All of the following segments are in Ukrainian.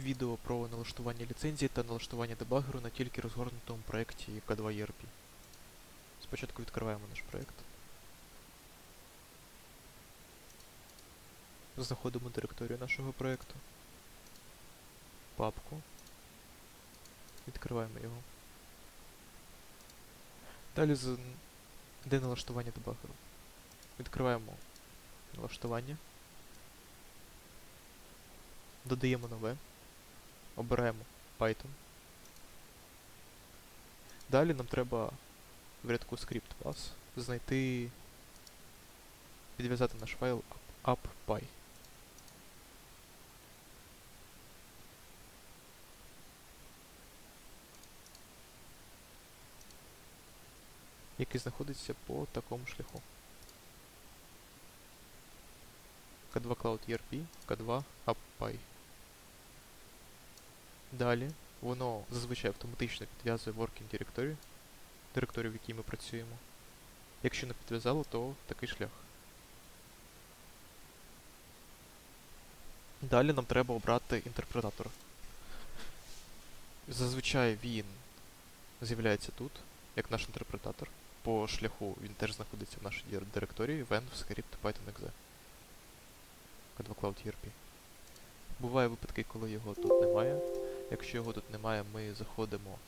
відео про налаштування ліцензії та налаштування дебагеру на тільки розгорнутому проєкті K2 ERP. Спочатку відкриваємо наш проєкт. Знаходимо директорію нашого проєкту. Папку. Відкриваємо його. Далі з... де налаштування дебагеру. Відкриваємо налаштування. Додаємо нове. Обираємо Python. Далі нам треба в рядку script pass знайти, підв'язати наш файл appy. який знаходиться по такому шляху. K2 Cloud ERP, K2 AppPy. Далі воно зазвичай автоматично підв'язує Working Directory, директорію, в якій ми працюємо. Якщо не підв'язало, то такий шлях. Далі нам треба обрати інтерпретатор. Зазвичай він з'являється тут, як наш інтерпретатор. По шляху він теж знаходиться в нашій дир- директорії venv script python.exe. K2 Cloud ERP. Буває випадки, коли його тут немає. Якщо його тут немає, ми заходимо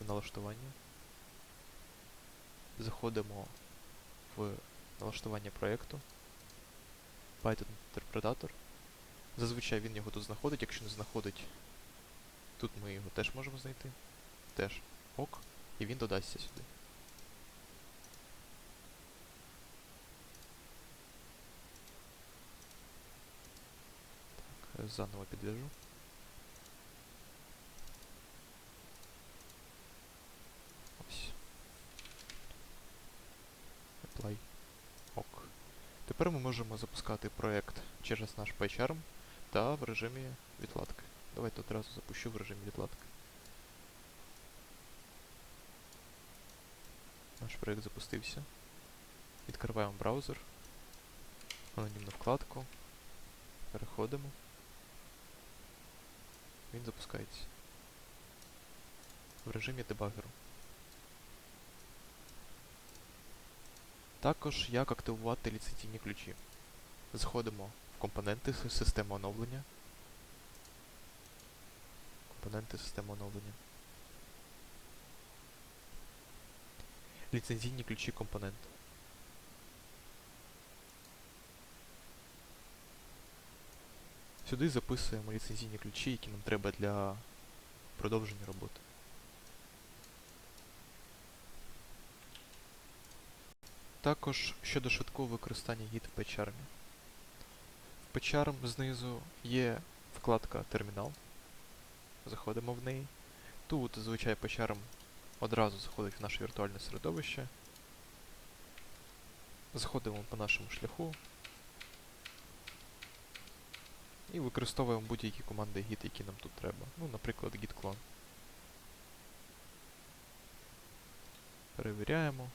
в налаштування. Заходимо в налаштування проєкту. Python інтерпретатор. Зазвичай він його тут знаходить, якщо не знаходить, тут ми його теж можемо знайти. Теж ок, і він додасться сюди. Так, заново підв'яжу. Apply. Ок. Тепер ми можемо запускати проект через наш PyCharm та в режимі відкладки. Давайте одразу запущу в режимі відкладки. Наш проект запустився. Відкриваємо браузер. Анонімну вкладку. Переходимо. Він запускається. В режимі дебагеру. Також як активувати ліцензійні ключі. Заходимо в компоненти системи оновлення. Компоненти системи оновлення. Ліцензійні ключі компонент. Сюди записуємо ліцензійні ключі, які нам треба для продовження роботи. Також щодо швидкого використання Git в PyCharm. В PyCharm знизу є вкладка Термінал. Заходимо в неї. Тут, звичайно, PyCharm одразу заходить в наше віртуальне середовище. Заходимо по нашому шляху. І використовуємо будь-які команди Git, які нам тут треба. Ну, наприклад, git clone. Перевіряємо.